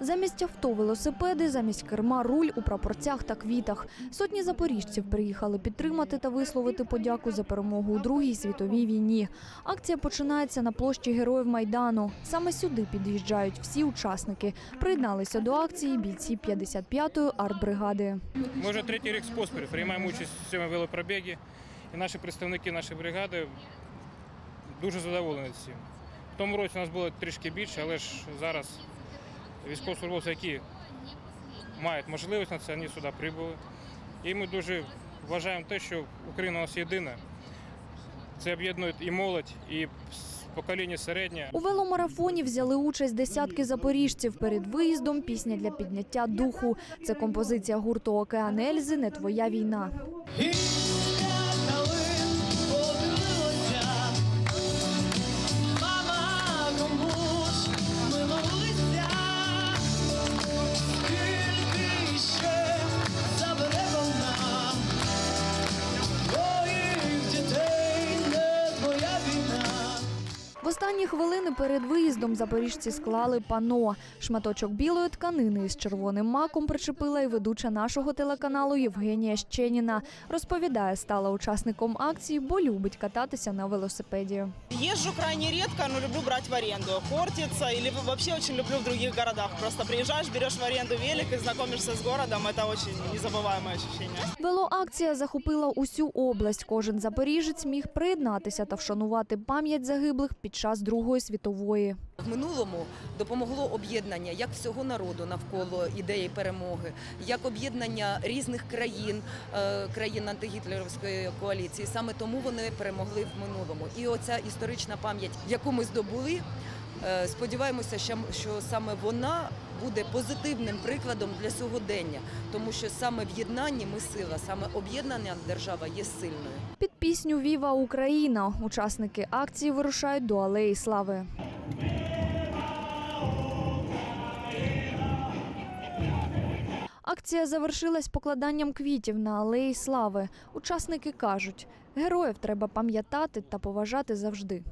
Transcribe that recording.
Замість авто велосипеди, замість керма руль у прапорцях та квітах. Сотні запоріжців приїхали підтримати та висловити подяку за перемогу у Другій світовій війні. Акція починається на площі Героїв Майдану. Саме сюди під'їжджають всі учасники. Приєдналися до акції бійці 55-ї артбригади. Ми вже третій рік поспіль приймаємо участь у цьому велопробігі. І наші представники нашої бригади дуже задоволені цим. В тому році у нас було трішки більше, але ж зараз військовослужбовці, які мають можливість на це, вони сюди прибули. І ми дуже вважаємо те, що Україна у нас єдина. Це об'єднує і молодь, і покоління середнє. У веломарафоні взяли участь десятки запоріжців. Перед виїздом пісня для підняття духу. Це композиція гурту Океан Ельзи Не твоя війна. В останні хвилини перед виїздом запоріжці склали пано. Шматочок білої тканини із червоним маком причепила і ведуча нашого телеканалу Євгенія Щеніна. Розповідає, стала учасником акції, бо любить кататися на велосипеді. Езжу крайне редко, но люблю брать в аренду. Хортица или вообще очень люблю в других городах. Просто приезжаешь, берешь в аренду велик и знакомишься с городом. Это очень незабываемое ощущение. Велоакція захопила усю область. Кожен запоріжець міг приєднатися та вшанувати пам'ять загиблих під час Другої світової. В минулому допомогло об'єднання як всього народу навколо ідеї перемоги, як об'єднання різних країн, е, країн антигітлерівської коаліції. Саме тому вони перемогли в минулому. І оця історична пам'ять, яку ми здобули, сподіваємося, що- саме вона буде позитивним прикладом для сьогодення, тому що саме в єднанні ми сила, саме об'єднана держава є сильною. Під пісню Віва Україна учасники акції вирушають до Алеї Слави. Акція завершилась покладанням квітів на Алеї Слави. Учасники кажуть, героїв треба пам'ятати та поважати завжди.